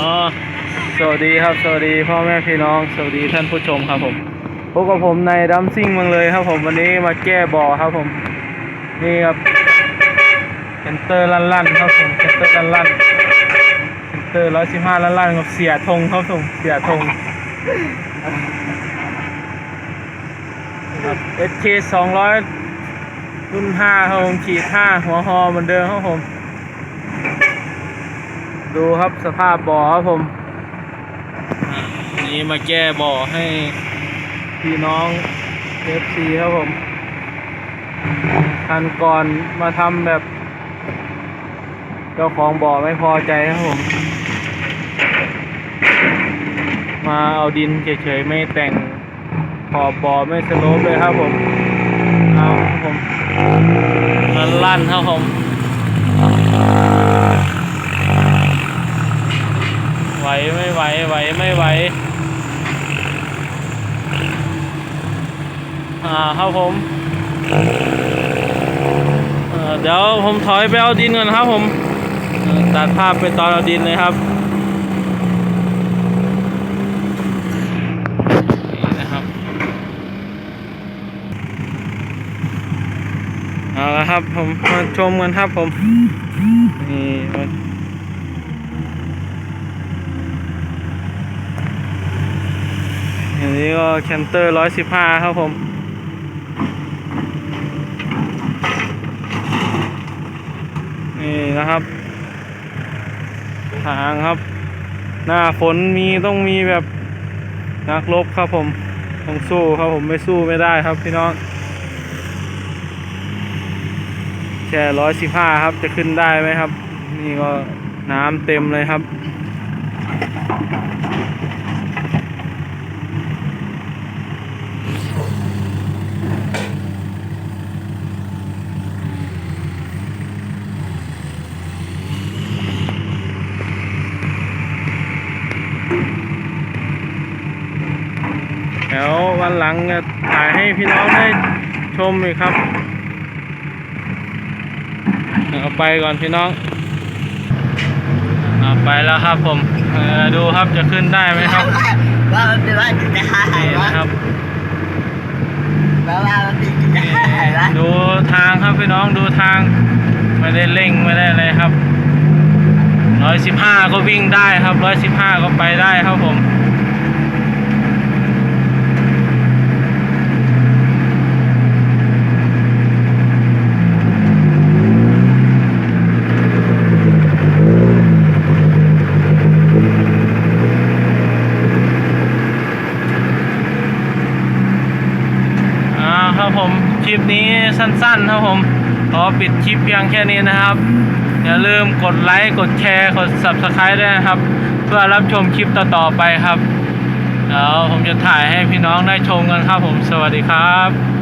อ๋อ สวัสดีครับ สวัสดีพ่อแม่พี่น้อง สวัสดีท่านผู้ชมครับผมพบกับผมในดัมซิ่งมืองเลยครับผมวันนี้มาแก้บ่อครับผม นี่ครับเซนเตอร์ลั่นครับผมเซนเตอร์ลั่นเซนเตอร์ร้อยสิบห้าลั่นกับเสียธงครับผมเสียธงครับ SK สองร้อยรุ่นห้าครับผมขีดห้าหัวฮอเหมือนเดิมครับผม ดูครับสภาพบ่อครับผมนี้มาแก้บ่อให้พี่น้อง FC ครับผมคันก่อนมาทำแบบ เจ้าของบ่อไม่พอใจครับผม มาเอาดินเฉยๆไม่แต่งขอบบ่อไม่สโลปเลยครับผม เอาครับผมลั่นครับผม ไหวไม่ไหวไหวไม่ไหวอ่าครับผมเดี๋ยวผมถอยไปเอาดินก่อนครับผมตัดภาพไปตอนเอาดินเลยครับนี่นะครับเอาละครับผมมาชมกันครับผมนี่ อันนี้ก็แคนเตอร์ร้อยสิบห้าครับผม นี่นะครับ ทางครับ หน้าฝนมีต้องมีแบบนักรบครับผมต้องสู้ครับผมไม่สู้ไม่ได้ครับพี่น้องแค่ร้อยสิบห้าครับจะขึ้นได้ไหมครับ นี่ก็น้ำเต็มเลยครับ เดี๋ยววันหลังจะถ่ายให้พี่น้องได้ชมอีกครับเอาไปก่อนพี่น้องเอาไปแล้วครับผมเออดูครับจะขึ้นได้ไหมครับ ว่ามันเป็นว่าจะได้หายนี่วะนะครับว่าว่ามันเป็นจะได้หายวะดูทางครับพี่น้องดูทางไม่ได้เร่งไม่ได้อะไรครับร้อยสิบห้าก็วิ่งได้ครับร้อยสิบห้าก็ไปได้ครับผม อ่าครับผมคลิปนี้ สั้นๆครับผมขอปิดคลิปเพียงแค่นี้นะครับ อย่าลืมกดไลค์กดแชร์กด subscribe ด้วยนะครับ เพื่อรับชมคลิปต่อๆไปครับแล้วผมจะถ่ายให้พี่น้องได้ชมกันครับผมสวัสดีครับ